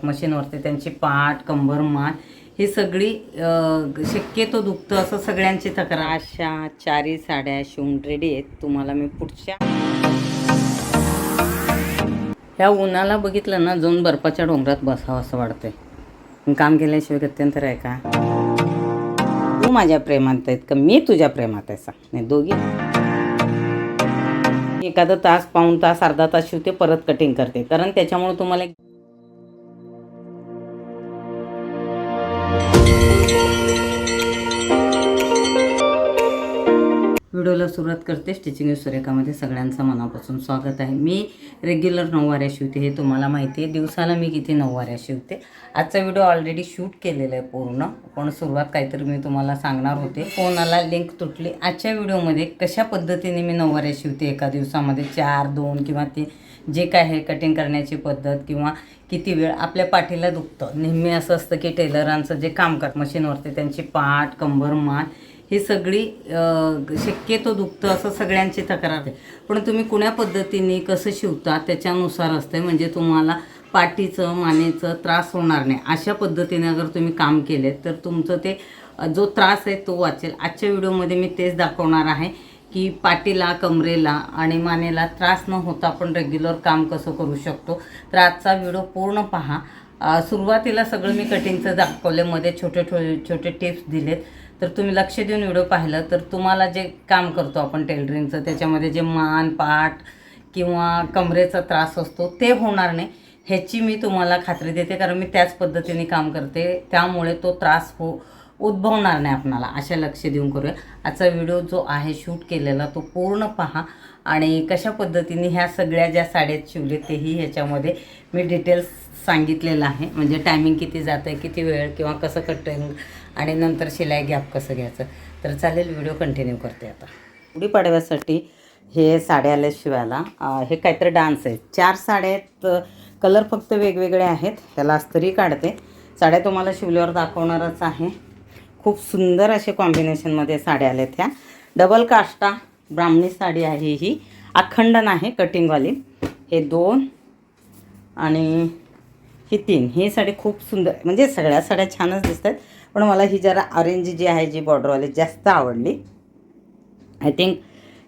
असतात मशीनवरती त्यांची पाठ कंबर मान ही सगळी शक्यतो दुखतं असं सगळ्यांची तक्रार. अशा चारी साड्या शिवून रेडी आहेत. तुम्हाला मी पुढच्या ह्या उन्हाला बघितलं ना जाऊन बर्फाच्या डोंगरात बसावं असं वाटतंय. काम केल्याशिवाय गत्यंतर आहे का? तू माझ्या प्रेमात आहेत का? मी तुझ्या प्रेमात आहे सांग. नाही दोघी. एखादा तास पाऊण तास अर्धा तास शिवते परत कटिंग करते. कारण त्याच्यामुळे तुम्हाला व्हिडिओला सुरुवात करते. स्टिचिंग सुरेखामध्ये सगळ्यांचं मनापासून स्वागत आहे. मी रेग्युलर नऊवाऱ्या शिवते हे तुम्हाला माहिती आहे. दिवसाला मी किती नऊवाऱ्या शिवते आजचा व्हिडिओ ऑलरेडी शूट केलेला आहे पूर्ण. पण सुरुवात काहीतरी मी तुम्हाला सांगणार होते. फोनाला लिंक तुटली? आजच्या व्हिडिओमध्ये कशा पद्धतीने मी नऊवाऱ्या शिवते एका दिवसामध्ये चार दोन किंवा ते जे काय आहे कटिंग करण्याची पद्धत किंवा किती वेळ आपल्या पाठीला दुखतं. नेहमी असं असतं की टेलरांचं जे काम करत मशीनवरती त्यांची पाठ कंबर मान ही सगळी शक्यतो दुखतं असं सगळ्यांची तक्रार आहे. पण तुम्ही कुण्या पद्धतीने कसं शिवता त्याच्यानुसार असतं म्हणजे तुम्हाला पाठीचं मानेचं त्रास होणार नाही. अशा पद्धतीने अगर तुम्ही काम केले तर तुमचं ते जो त्रास आहे तो वाचेल. आजच्या व्हिडिओमध्ये मी तेच दाखवणार आहे की पाठीला कमरेला आणि मानेला त्रास न होता आपण रेग्युलर काम कसं करू शकतो. तर आजचा व्हिडिओ पूर्ण पहा. सुरुवातीला सगळं मी कटिंगचं दाखवल्यामध्ये मध्ये छोटे छोटे छोटे टिप्स दिलेत. तर तुम्ही लक्ष देऊन व्हिडिओ पाहिलं तर तुम्हाला जे काम करतो आपण टेलरिंगचं त्याच्यामध्ये जे मान पाठ किंवा कमरेचा त्रास असतो ते होणार नाही. ह्याची मी तुम्हाला खात्री देते कारण मी त्याच पद्धतीने काम करते. त्यामुळे तो त्रास हो उद्भवणार नाही आपणाला. अशा लक्ष देऊन करूया. आजचा व्हिडिओ जो आहे शूट केलेला तो पूर्ण पहा. आणि कशा पद्धतीने ह्या सगळ्या ज्या साड्यात शिवले तेही ह्याच्यामध्ये मी डिटेल्स सांगितलेलं आहे. म्हणजे टायमिंग किती जातं आहे किती वेळ किंवा कसं कटिंग आणि नंतर शिलाई गॅप कसं घ्यायचं. तर चालेल व्हिडिओ कंटिन्यू करते आता. गुढीपाडव्यासाठी हे साड्या आल्या शिवायला. हे काहीतरी डान्स आहे चार साड्या आहेत. कलर फक्त वेगवेगळे आहेत. त्याला अस्तरी काढते. साड्या तुम्हाला शिवल्यावर दाखवणारच आहे. खूप सुंदर असे कॉम्बिनेशनमध्ये साड्या आल्या ह्या डबल काष्टा ब्राह्मणी साडी आहे ही. अखंडन आहे कटिंगवाली हे दोन आणि ही तीन. ही साडी खूप सुंदर म्हणजे सगळ्या साड्या छानच दिसतात पण मला ही जरा ऑरेंज जी आहे जी बॉर्डरवाली जास्त आवडली. I think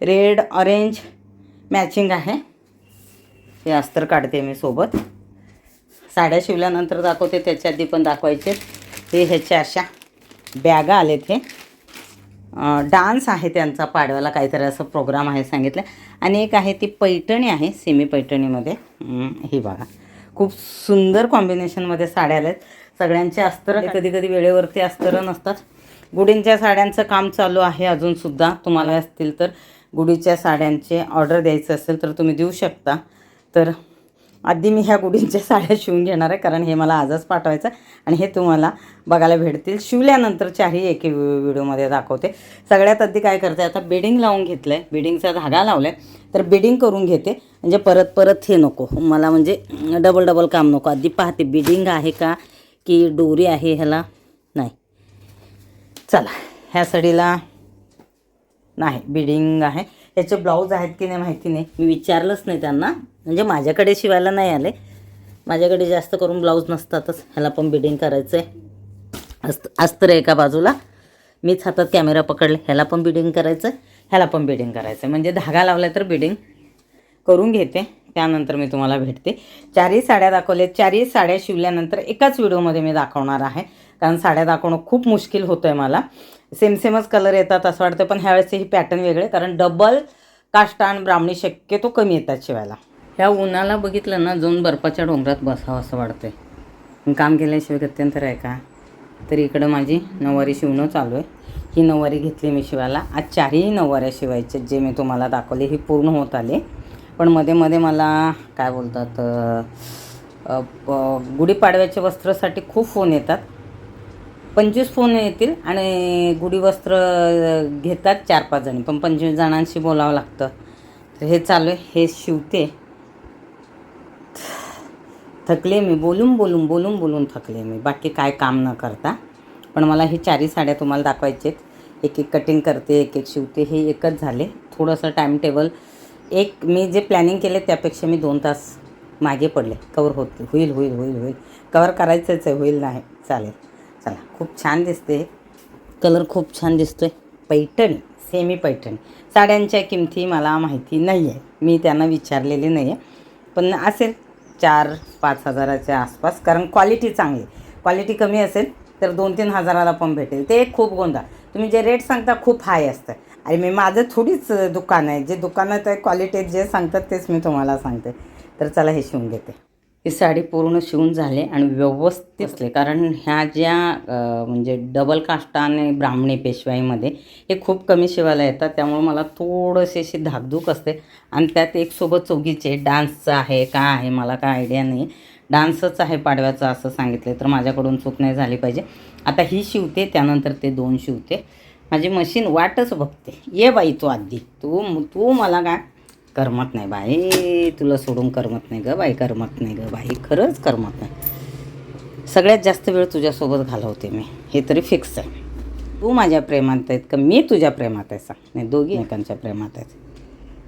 red orange matching आहे. हे अस्तर काढते मी सोबत. साड्या शिवल्यानंतर दाखवते त्याच्या आधी पण दाखवायचे. हे ह्याच्या अशा बॅगा आलेत हे. डान्स आहे त्यांचा पाडव्याला काहीतरी असं प्रोग्राम आहे सांगितलं. आणि एक आहे ती पैठणी आहे सेमी पैठणीमध्ये. ही बघा. खूप सुंदर कॉम्बिनेशनमध्ये साड्या आल्या आहेत. सगळ्यांचे अस्तर कधी कधी वेळेवरती अस्तर नसतात. गुडींच्या साड्यांचं काम चालू आहे अजूनसुद्धा तुम्हाला असतील तर गुढीच्या साड्यांचे ऑर्डर द्यायचं असेल तर तुम्ही देऊ शकता. तर आधी मी ह्या गुढींच्या साड्या शिवून घेणार आहे कारण हे मला आजच पाठवायचं आणि हे तुम्हाला बघायला भेटतील. शिवल्यानंतर चारही एक व्हिडिओमध्ये दाखवते. सगळ्यात आधी काय करते आता बेडिंग लावून घेतलं आहे बेडिंगचा धागा लावला आहे तर बेडिंग करून घेते. म्हणजे परत परत हे नको. मला म्हणजे डबल डबल काम नको. आधी पाहते बेडिंग आहे का की डोरी आहे ह्याला? नाही. चला. ह्या साडीला नाही. बिडिंग आहे. याचे ब्लाऊज आहेत की नाही माहिती नाही. मी विचारलंच नाही त्यांना. म्हणजे माझ्याकडे शिवायला नाही आले. माझ्याकडे जास्त करून ब्लाऊज नसतातच. ह्याला पण बिडिंग करायचं आहे अस्त अस्तर एका बाजूला. मीच हातात कॅमेरा पकडले. ह्याला पण बिडिंग करायचं ह्याला पण बिडिंग करायचं आहे म्हणजे धागा लावला तर बिडिंग करून घेते. त्यानंतर मी तुम्हाला भेटते. चारही साड्या दाखवल्या चारही साड्या शिवल्यानंतर एकाच व्हिडिओमध्ये मी दाखवणार आहे. कारण साड्या दाखवणं खूप मुश्किल होतं आहे मला. सेमसेमच कलर येतात असं वाटतं पण ह्यावेळेस ही पॅटर्न वेगळे कारण डबल काष्टा आणि ब्राह्मणी शक्यतो कमी येतात शिवायला. ह्या उन्हाला बघितलं ना जाऊन बर्फाच्या डोंगरात बसावं असं वाटतंय. पण काम केल्याशिवाय गत्यंतर आहे का? तर इकडं माझी नऊवारी शिवणं चालू आहे. ही नऊवारी घेतली मी शिवायला. आज चारही नऊवाऱ्या शिवायच्या जे मी तुम्हाला दाखवले हे पूर्ण होत आले. पण मध्ये मध्ये मला काय बोलतात गुढीपाडव्याच्या वस्त्रासाठी खूप फोन येतात. पंचवीस फोन येतील आणि गुढी वस्त्र घेतात चार पाच जणी. पण पंचवीस जणांशी बोलावं लागतं. तर हे चालू आहे. हे शिवते. थकले मी. बोलून बोलून बोलून बोलून थकले मी. बाकी काय काम न करता. पण मला हे चारही साड्या तुम्हाला दाखवायचे आहेत एक एक कटिंग करते एक एक शिवते. हे एकच झाले. थोडंसं टाईम टेबल एक मी जे प्लॅनिंग केले त्यापेक्षा मी दोन तास मागे पडले. कवर होत होईल होईल होईल होईल. कवर करायचंच आहे. होईल नाही. चालेल. चला खूप छान दिसते. कलर खूप छान दिसतोय. पैठणी सेमी पैठणी. साड्यांच्या किमती मला माहिती नाही आहे मी त्यांना विचारलेली नाही आहे पण असेल चार पाच हजाराच्या आसपास कारण क्वालिटी चांगली क्वालिटी कमी असेल तर दोन तीन हजाराला पण भेटेल. ते एक खूप गोंधळ. तुम्ही जे रेट सांगता खूप हाय असतं. आणि मी माझं थोडीच दुकान आहे. जे दुकानात आहे क्वालिटी जे सांगतात तेच मी तुम्हाला सांगते. तर चला हे शिवून घेते. ही साडी पूर्ण शिवून झाले आणि व्यवस्थित असले. कारण ह्या ज्या म्हणजे डबल काष्टा आणि ब्राह्मणी पेशवाईमध्ये हे खूप कमी शिवायला येतात. त्यामुळे मला थोडंशी अशी धाकधूक असते. आणि त्यात एक सोबत चौघीचे डान्सचं आहे का आहे मला काय आयडिया नाही. डान्सच आहे पाडव्याचं असं सांगितलं तर माझ्याकडून चूक नाही झाली पाहिजे. आता ही शिवते त्यानंतर ते दोन शिवते. माझी मशीन वाटच बघते. ये बाई तू आधी. तू तू मला काय करमत नाही बाई. तुला सोडून करमत नाही ग बाई करमत नाही ग बाई. खरंच करमत नाही. सगळ्यात जास्त वेळ तुझ्यासोबत घालवते मी. हे तरी फिक्स आहे. तू माझ्या प्रेमात आहेत का मी तुझ्या प्रेमात आहे सांग. नाही दोघी एकांच्या प्रेमात आहेत.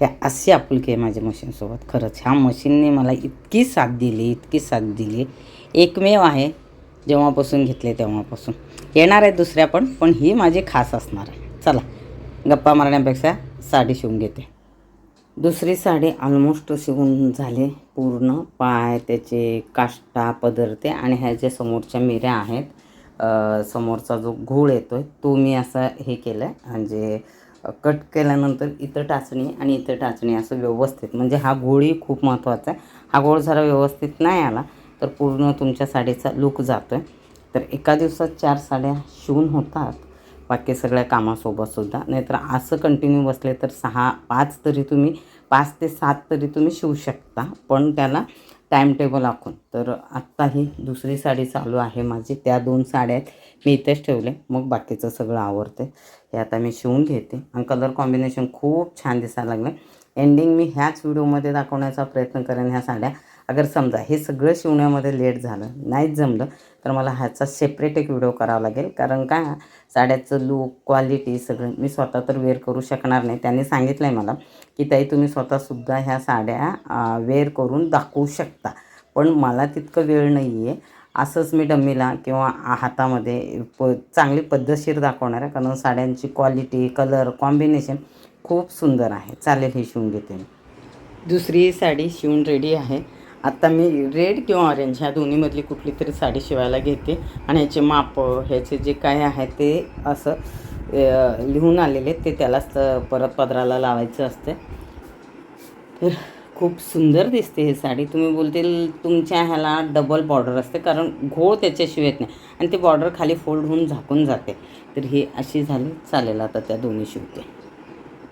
ह्या अशी आपुलकी आहे माझ्या मशीनसोबत. खरंच ह्या मशीनने मला इतकी साथ दिली इतकी साथ दिली. एकमेव आहे. जेव्हापासून घेतले तेव्हापासून. येणार आहे दुसऱ्या पण पण ही माझी खास असणार आहे. चला गप्पा मारण्यापेक्षा साडी शिवून घेते. दुसरी साडी ऑलमोस्ट शिवून झाले. पूर्ण पाय त्याचे काष्टा पदरते आणि ह्या ज्या समोरच्या मिऱ्या आहेत समोरचा जो घोळ येतो आहे तो मी असा हे केलं आहे म्हणजे कट केल्यानंतर इथं टाचणी आणि इथं टाचणी असं व्यवस्थित. म्हणजे हा घोळही खूप महत्त्वाचा आहे. हा घोळ जरा व्यवस्थित नाही आला तर पूर्ण तुमच्या साडीचा लुक जातो आहे तर एका दिवसात चार साड्या शिवून होतात. बाकी सगळ्या कामासोबतसुद्धा नाहीतर असं कंटिन्यू बसले तर सहा पाच तरी तुम्ही पाच ते सात तरी तुम्ही शिवू शकता. पण त्याला टाईम टेबल आखून. तर आत्ता ही दुसरी साडी चालू आहे माझी. त्या दोन साड्या आहेत. मी इथेच ठेवले. मग बाकीचं सगळं आवडते हे आता मी शिवून घेते. आणि कलर कॉम्बिनेशन खूप छान दिसायला लागलं एंडिंग मी ह्याच व्हिडिओमध्ये दाखवण्याचा प्रयत्न करेन ह्या साड्या. अगर समजा हे सगळं शिवण्यामध्ये लेट झालं नाहीच जमलं तर मला ह्याचा सेपरेट एक व्हिडिओ करावा लागेल. कारण काय साड्याचं लूक क्वालिटी सगळं मी स्वतः तर वेअर करू शकणार नाही. त्यांनी सांगितलं आहे मला की ताई तुम्ही स्वतःसुद्धा ह्या साड्या वेअर करून दाखवू शकता. पण मला तितकं वेळ नाही आहे असंच मी डम्मीला किंवा हातामध्ये प चांगली पद्धतशीर दाखवणार आहे कारण साड्यांची क्वालिटी कलर कॉम्बिनेशन खूप सुंदर आहे. चालेल हे शिवून घेते मी. दुसरी साडी शिवून रेडी आहे. आत्ता मी रेड किंवा ऑरेंज ह्या दोन्हीमधली कुठली तरी साडी शिवायला घेते. आणि ह्याचे माप ह्याचे जे काय आहे ते असं लिहून आलेले ते त्यालाच परत पदराला लावायचं असते तर खूप सुंदर दिसते ही साडी. तुम्ही बोलतील तुमच्या ह्याला डबल बॉर्डर असते कारण घोळ त्याच्याशिवाय येत नाही. आणि ती बॉर्डर खाली फोल्ड होऊन झाकून जाते. तर ही अशी झाली चालेल आता त्या दोन्ही शिवते.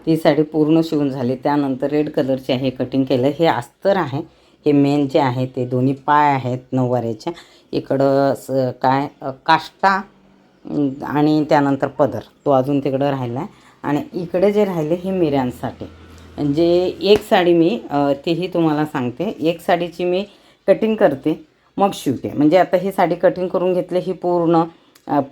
ती साडी पूर्ण शिवून झाली. त्यानंतर रेड कलरची हे कटिंग केलं. हे अस्तर आहे. हे मेन जे आहे ते दोन्ही पाय आहेत नऊवाऱ्याच्या इकडं स काय काष्टा आणि त्यानंतर पदर. तो अजून तिकडं राहिला आहे आणि इकडे जे राहिले हे मिऱ्यांसाठी. म्हणजे एक साडी मी तेही तुम्हाला सांगते. एक साडीची मी कटिंग करते मग शिवते. म्हणजे आता ही साडी कटिंग करून घेतली ही पूर्ण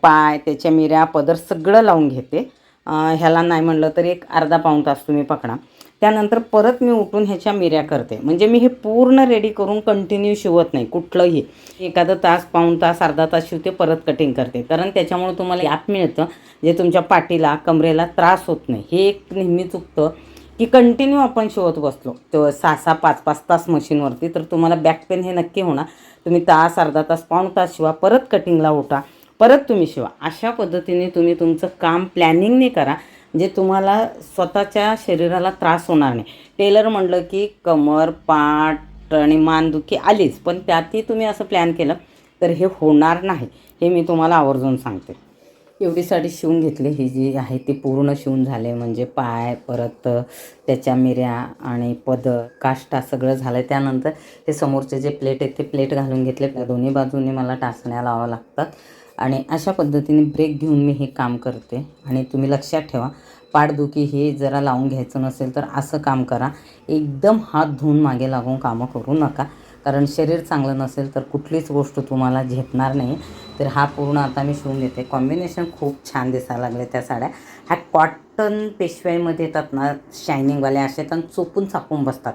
पाय त्याच्या मिऱ्या पदर सगळं लावून घेते. ह्याला नाही म्हणलं तर एक अर्धा पाऊण तास तुम्ही पकडा. त्यानंतर परत मी उठून ह्याच्या मिऱ्या करते. म्हणजे मी हे पूर्ण रेडी करून कंटिन्यू शिवत नाही कुठलंही. एखादं तास पाऊण तास अर्धा तास शिवते परत कटिंग करते. कारण त्याच्यामुळे तुम्हाला याप मिळतं जे तुमच्या पाठीला कमरेला त्रास होत नाही. हे एक नेहमी चुकतं की कंटिन्यू आपण शिवत बसलो. तर सहा सहा पाच पाच तास मशीनवरती तर तुम्हाला बॅक पेन हे नक्की होणार. तुम्ही तास अर्धा तास पाऊण तास शिवा परत कटिंगला उठा परत तुम्ही शिवा. अशा पद्धतीने तुम्ही तुमचं काम प्लॅनिंगने करा. जे तुम्हाला स्वतःच्या शरीराला त्रास होणार नाही. टेलर म्हणलं की कमर पाठ आणि मानदुखी आलीच पण त्यातही तुम्ही असं प्लॅन केलं तर हे होणार नाही हे मी तुम्हाला आवर्जून सांगते. एवढी साडी शिवून घेतली ही जी आहे ती पूर्ण शिवून झाले म्हणजे पाय परत त्याच्या मिऱ्या आणि पद काष्टा सगळं झालं त्यानंतर हे समोरचे जे प्लेट आहेत ते प्लेट घालून घेतले. त्या दोन्ही बाजूंनी मला टाचण्या लावा लागतात. आणि अशा पद्धतीने ब्रेक घेऊन मी हे काम करते. आणि तुम्ही लक्षात ठेवा पाठदुखी हे जरा लावून घ्यायचं नसेल तर असं काम करा. एकदम हात धुवून मागे लागून कामं करू नका. कारण शरीर चांगलं नसेल तर कुठलीच गोष्ट तुम्हाला झेपणार नाही. तर हा पूर्ण आता मी शिवून देते. कॉम्बिनेशन खूप छान दिसायला लागले त्या साड्या. ह्या कॉटन पेशव्यांमध्ये येतात ना शायनिंगवाल्या असे तर चोपून चापून बसतात.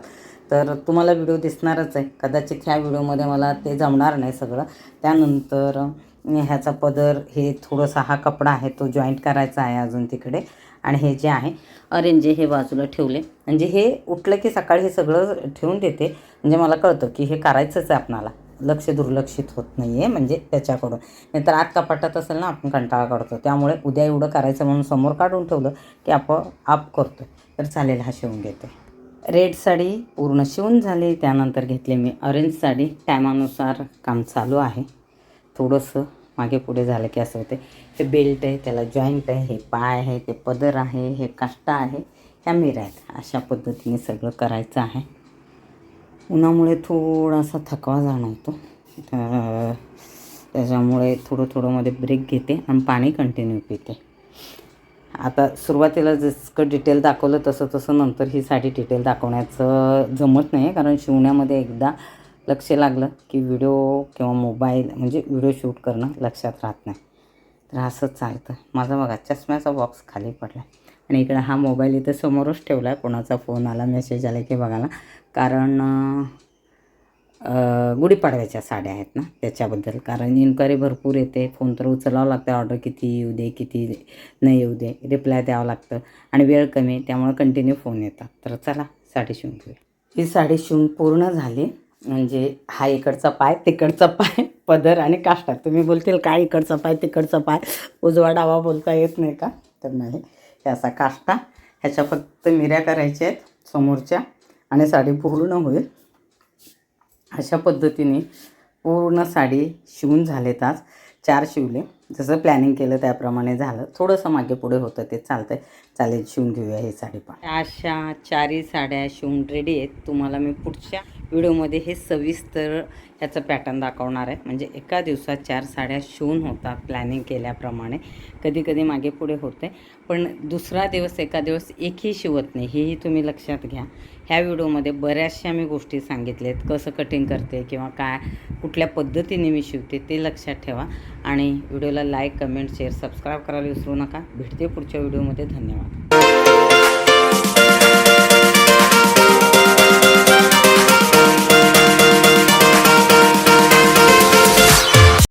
तर तुम्हाला व्हिडिओ दिसणारच आहे. कदाचित ह्या व्हिडिओमध्ये मला ते जमणार नाही सगळं. त्यानंतर ह्याचा पदर हे थोडंसं हा कपडा आहे तो जॉईंट करायचा आहे अजून तिकडे. आणि हे जे आहे अरेंजे हे बाजूला ठेवले. म्हणजे हे उठलं की सकाळी हे सगळं ठेवून देते. म्हणजे मला कळतं की हे करायचंच आहे आपणाला. लक्ष दुर्लक्षित होत नाही आहे म्हणजे त्याच्याकडून. नाहीतर आत कपाटात असेल ना आपण कंटाळा करतो. त्यामुळे उद्या एवढं करायचं म्हणून समोर काढून ठेवलं की आपण आप करतो तर चालेल हा शिवून घेते. रेड साडी पूर्ण शिवून झाली. त्यानंतर घेतली मी ऑरेंज साडी. टायमानुसार काम चालू आहे. थोडंसं मागे पुढे झालं की असं होते ते बेल्ट आहे त्याला जॉईंट आहे हे पाय आहे ते पदर आहे हे काष्टा आहे ह्या मिऱ्या आहेत. अशा पद्धतीने सगळं करायचं आहे. उन्हामुळे थोडासा थकवा जाणवतो. तर त्याच्यामुळे थोडं थोडं मध्ये ब्रेक घेते आणि पाणी कंटिन्यू पिते. आता सुरुवातीला जसं डिटेल दाखवलं तसं तसं नंतर ही साडी डिटेल दाखवण्याचं जमत नाही कारण शिवण्यामध्ये एकदा लक्ष लागलं की व्हिडिओ किंवा मोबाईल म्हणजे व्हिडिओ शूट करणं लक्षात राहत नाही. तर असंच चालतं. माझा बघा चष्म्याचा बॉक्स खाली पडला आणि इकडे हा मोबाईल इथं समोरच ठेवला आहे कोणाचा फोन आला मेसेज आला की बघायला. कारण गुढीपाडव्याच्या साड्या आहेत ना त्याच्याबद्दल. कारण इन्क्वायरी भरपूर येते. फोन तर उचलावं लागतं. ऑर्डर किती येऊ दे किती नाही येऊ दे. रिप्लाय द्यावं लागतं. आणि वेळ कमी त्यामुळे कंटिन्यू फोन येतात. तर चला साडी शिवून घेऊया. ही साडी शिवून पूर्ण झाली. म्हणजे हा इकडचा पाय तिकडचा पाय पदर आणि काष्टा. तुम्ही बोलतील काय इकडचा पाय तिकडचा पाय? उजवा डावा बोलता येत नाही का? तर नाही. हे असा काष्टा. ह्याच्या फक्त मिऱ्या करायच्या आहेत समोरच्या. आणि साडी पूर्ण होईल. अशा पद्धतीने पूर्ण साडी शिवून झालेत आज. चार शिवले. जसं प्लॅनिंग केलं त्याप्रमाणे झालं. थोडंसं मागे पुढे होतं ते चालतंय. चालेल शिवून घेऊया ही साडी पण. अशा चारही साड्या शिवून रेडी आहेत. तुम्हाला मी पुढच्या व्हिडिओमध्ये हे सविस्तर ह्याचं पॅटर्न दाखवणार आहे. म्हणजे एका दिवसात चार साड्या शिवून होतात प्लॅनिंग केल्याप्रमाणे. कधी कधी मागे पुढे होते पण दुसरा दिवस एका दिवस एकही शिवत नाही. हेही तुम्ही लक्षात घ्या. ह्या व्हिडिओमध्ये बऱ्याचशा मी गोष्टी सांगितल्या आहेत कसं कटिंग करते किंवा काय कुठल्या पद्धतीने मी शिवते ते लक्षात ठेवा. आणि व्हिडिओला लाईक कमेंट शेअर सबस्क्राईब करायला विसरू नका. भेटते पुढच्या व्हिडिओमध्ये. धन्यवाद.